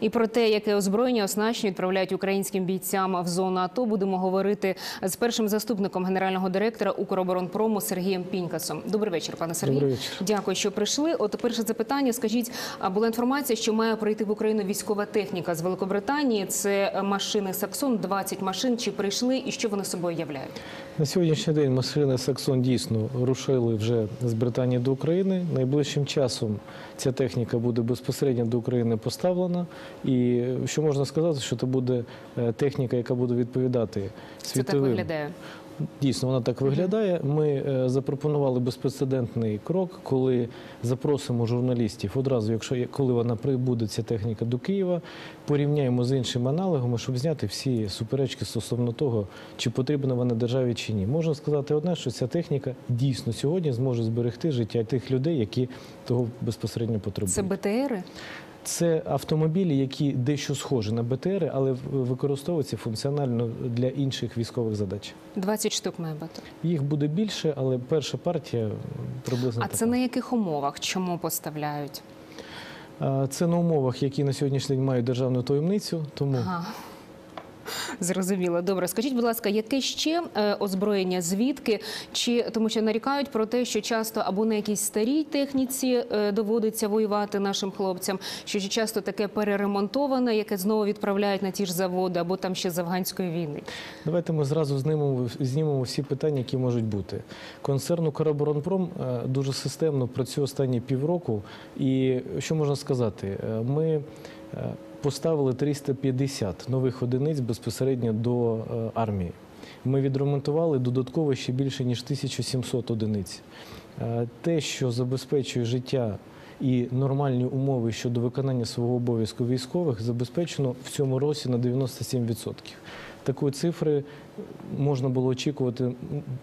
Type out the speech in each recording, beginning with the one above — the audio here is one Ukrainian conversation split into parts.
І про те, яке озброєння оснащення відправляють українським бійцям в зону АТО, будемо говорити з першим заступником генерального директора Укроборонпрому Сергієм Пінькасом. Добрий вечір, пане Сергій. Добрий вечір. Дякую, що прийшли. От перше запитання. Скажіть, а була інформація, що має прийти в Україну військова техніка з Великобританії. Це машини Саксон, 20 машин. Чи прийшли і що вони собою являють? На сьогоднішній день машини Саксон дійсно рушили вже з Британії до України. Найближчим часом ця техніка буде безпосередньо до України поставлена. І що можна сказати, що це буде е, техніка, яка буде відповідати Це так виглядає. Дійсно, вона так виглядає. Ми е, запропонували безпрецедентний крок, коли запросимо журналістів одразу, якщо коли вона прибуде ця техніка до Києва, порівняємо з іншими аналогами, щоб зняти всі суперечки стосовно того, чи потрібна вона державі чи ні. Можна сказати одне, що ця техніка дійсно сьогодні зможе зберегти життя тих людей, які того безпосередньо потребують. Це БТРи? Це автомобілі, які дещо схожі на БТРи, але використовуються функціонально для інших військових задач. 20 штук має бути. Їх буде більше, але перша партія приблизно А така. це на яких умовах? Чому поставляють? Це на умовах, які на сьогоднішній день мають державну таємницю. Тому Ага. Зрозуміло. Добре, скажіть, будь ласка, яке ще е, озброєння, звідки? Чи тому, що нарікають про те, що часто або на якійсь старій техніці е, доводиться воювати нашим хлопцям, що часто таке переремонтоване, яке знову відправляють на ті ж заводи, або там ще з афганської війни. давайте ми зразу знімемо, знімемо всі питання, які можуть бути. Концерн «Укроборонпром» е, дуже системно працює останні півроку. І що можна сказати? Ми поставили 350 нових одиниць безпосередньо до е, армії. Ми відремонтували додатково ще більше ніж 1700 одиниць. Е, Те, що забезпечує життя і нормальні умови щодо виконання свого обов'язку військових, забезпечено в цьому році на 97%. Такої цифри можна було очікувати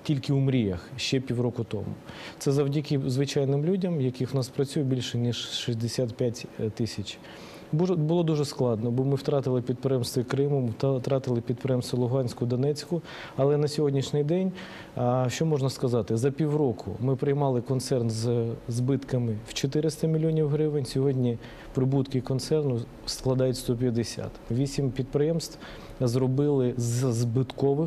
тільки у мріях ще півроку тому. Це завдяки звичайним людям, яких в нас працює більше ніж 65 тисяч. Було дуже складно, бо ми втратили підприємство Криму, втратили підприємство Луганську, Донецьку. Але на сьогоднішній день, що можна сказати, за півроку ми приймали концерн з збитками в 400 мільйонів гривень. Сьогодні прибутки концерну складають 150. Вісім підприємств зробили з збиткових.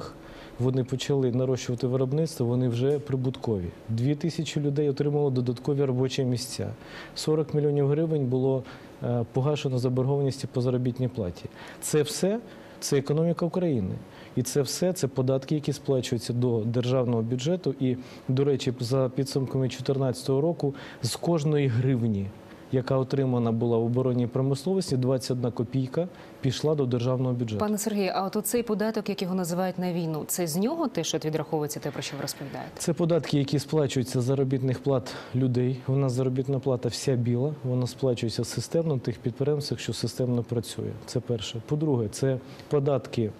Вони почали нарощувати виробництво, вони вже прибуткові. Дві тисячі людей отримало додаткові робочі місця. 40 мільйонів гривень було е, погашено заборгованості по заробітній платі. Це все це економіка України. І це все це податки, які сплачуються до державного бюджету. І, до речі, за підсумками 2014 року з кожної гривні, яка отримана була в оборонній промисловості, 21 копійка пішла до державного бюджету. Пане Сергію, а от цей податок, як його називають на війну, це з нього те, що відраховується те, про що ви розповідаєте? Це податки, які сплачуються з заробітних плат людей. У нас заробітна плата вся біла. Вона сплачується системно в тих підприємствах, що системно працює. Це перше. По-друге, це податки.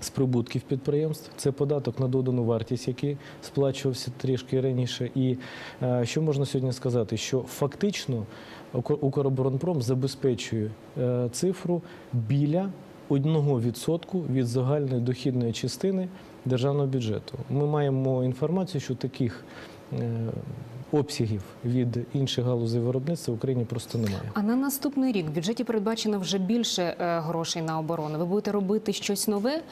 З прибутків підприємств це податок на додану вартість, який сплачувався трішки раніше. І е, що можна сьогодні сказати? Що фактично Укроборонпром забезпечує е, цифру біля 1% від загальної дохідної частини державного бюджету. Ми маємо інформацію, що таких е, обсягів від інших галузей виробництва в Україні просто немає. А на наступний рік в бюджеті передбачено вже більше е, грошей на оборону. Ви будете робити щось нове,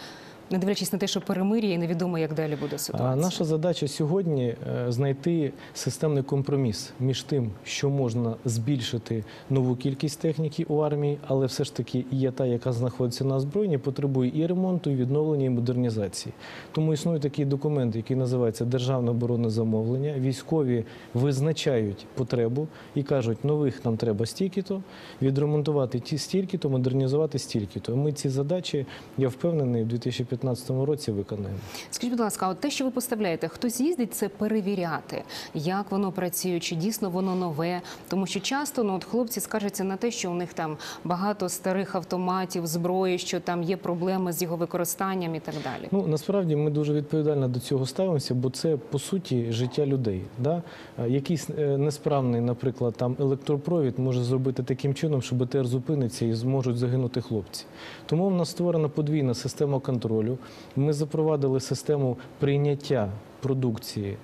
не дивлячись на те, що перемир'я і невідомо, як далі буде А ситуація. наша задача сьогодні е, знайти системний компроміс між тим, що можна збільшити нову кількість техніки у армії, але все ж таки є та, яка знаходиться на озброєнні, потребує і ремонту, і відновлення, і модернізації. Тому існує такий документ, який називається Державне оборонне замовлення. Військові визначають потребу і кажуть, нових нам треба стільки-то, відремонтувати ті стільки-то, модернізувати стільки-то. Ми ці задачі, я впевнений, в 2015 році виконаємо. Скажіть, будь ласка, от те, що ви поставляєте, хтось їздить це перевіряти, як воно працює, чи дійсно воно нове. Тому що часто ну, от хлопці скаржаться на те, що у них там багато старих автоматів, зброї, що там є проблеми з його використанням і так далі. Ну насправді ми дуже відповідально до цього ставимося, бо це по суті життя людей. Да? Якийсь е, несправний, наприклад, там електропровід може зробити таким чином, що БТР зупиниться і зможуть загинути хлопці. Тому в нас створена подвійна система контролю. Ми запровадили систему прийняття продукції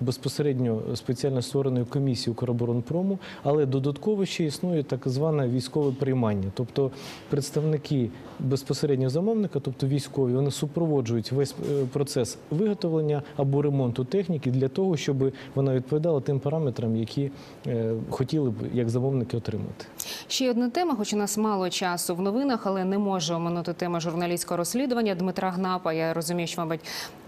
безпосередньо спеціально створеної комісії Укроборонпрому, але додатково ще існує так зване військове приймання. Тобто представники безпосередньо замовника, тобто військові, вони супроводжують весь е, процес виготовлення або ремонту техніки для того, щоб вона відповідала тим параметрам, які е, хотіли б як замовники отримати. Ще одна тема, хоч у нас мало часу в новинах, але не можу оминути тема журналістського розслідування Дмитра Гнапа. Я розумію, що, мабуть,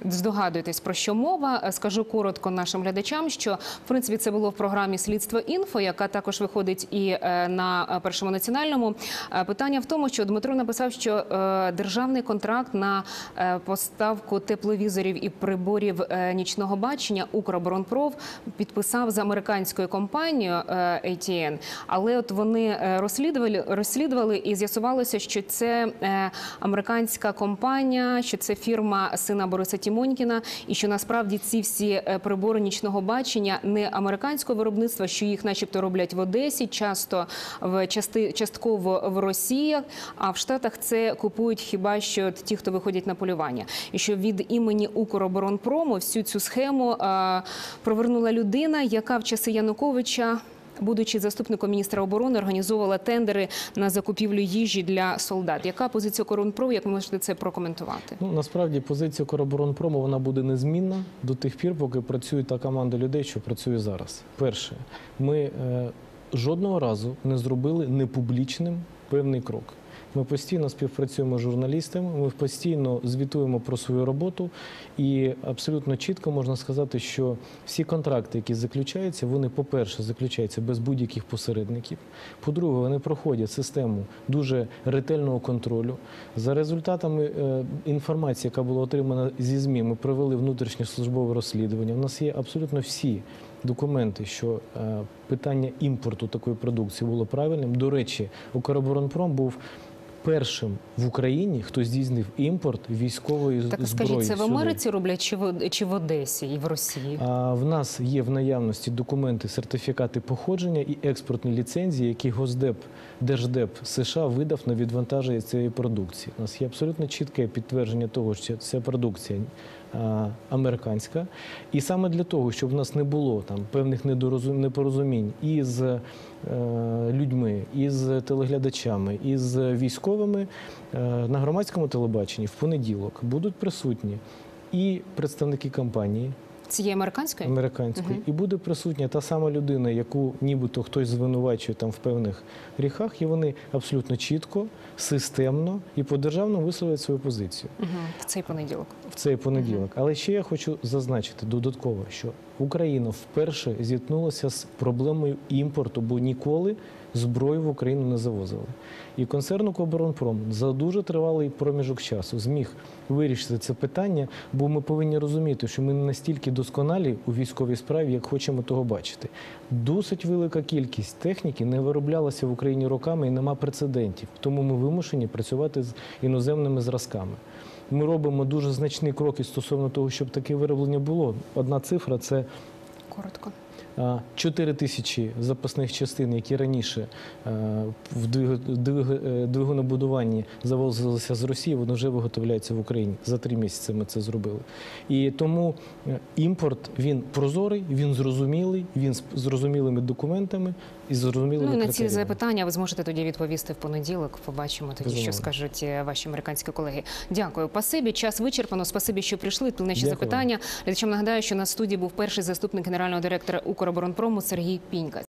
здогадуєтесь про що мова. Скажу коротко нашим глядачам, що в принципі це було в програмі Слідство інфо, яка також виходить і е, на першому національному. Е, Питання в тому, що Дмитро написав, що е, державний контракт на е, поставку тепловізорів і приборів е, нічного бачення Укроборонпров підписав з американською компанією е, ATN. Але от вони е, розслідували, розслідували і з'ясувалося, що це е, американська компанія, що це фірма сина Бориса Тімонькіна, і що насправді ці всі е, прибори нічного бачення не американського виробництва, що їх, начебто, роблять в Одесі, часто в части частково в Росії, а в Штатах це купують хіба що ті, хто виходять на полювання, і що від імені Укроборонпрому всю цю схему провернула людина, яка в часи Януковича. Будучи заступником міністра оборони, організовувала тендери на закупівлю їжі для солдат. Яка позиція Коронпрому, Як ви можете це прокоментувати? Ну насправді позиція Короборонпрому вона буде незмінна до тих пір, поки працює та команда людей, що працює зараз. Перше, ми е, жодного разу не зробили непублічним певний крок. Ми постійно співпрацюємо з журналістами, ми постійно звітуємо про свою роботу, і абсолютно чітко можна сказати, що всі контракти, які заключаються, вони, по-перше, заключаються без будь-яких посередників. По-друге, вони проходять систему дуже ретельного контролю. За результатами е, інформації, яка була отримана зі ЗМІ, ми провели внутрішнє службове розслідування. У нас є абсолютно всі документи, що е, питання імпорту такої продукції було правильним. До речі, Укроборонпром був першим в Україні, хто здійснив імпорт військової Так зброї. скажіть, це в сюди. Америці роблять чи в чи в Одесі і в Росії? А в нас є в наявності документи, сертифікати походження і експортні ліцензії, які Госдеп, Держдеп США видав на відвантаження цієї продукції. У нас є абсолютно чітке підтвердження того, що ця продукція американська. І саме для того, щоб в нас не було там певних непорозумінь із е, людьми, із телеглядачами, із військовими е, на громадському телебаченні в понеділок будуть присутні і представники компанії, Цієї американської? американської, Мгм. і буде присутня та сама людина, яку нібито хтось звинувачує там в певних гріхах, і вони абсолютно чітко, системно і по державному висловлять свою позицію Угу. В цей понеділок. в цей понеділок. Але ще я хочу зазначити додатково, що Україна вперше зіткнулася з проблемою імпорту, бо ніколи зброю в Україну не завозили. І концерн «Укроборонпром» за дуже тривалий проміжок часу зміг вирішити це питання, бо ми повинні розуміти, що ми не настільки досконалі у військовій справі, як хочемо того бачити. Досить велика кількість техніки не вироблялася в Україні роками і нема прецедентів. Тому ми вимушені працювати з іноземними зразками. Ми робимо дуже значні кроки стосовно того, щоб таке вироблення було. Одна цифра це Коротко. А, 4 тисячі запасних частин, які раніше а, в е, двигунобудуванні завозилися з Росії, вони вже виготовляються в Україні. За три місяці ми це зробили. І тому е, імпорт він прозорий, він зрозумілий, він з зрозумілими документами і зрозумілими Ну і на ці запитання ви зможете тоді відповісти в понеділок. Побачимо тоді, що скажуть е, ваші американські колеги. Дякую. Пасибі. Час вичерпано. Спасибі, що прийшли. Дякую. запитання. Глядачам нагадаю, що на студії був перший заступник генерального директора Укроборонпрому Сергій Пінька.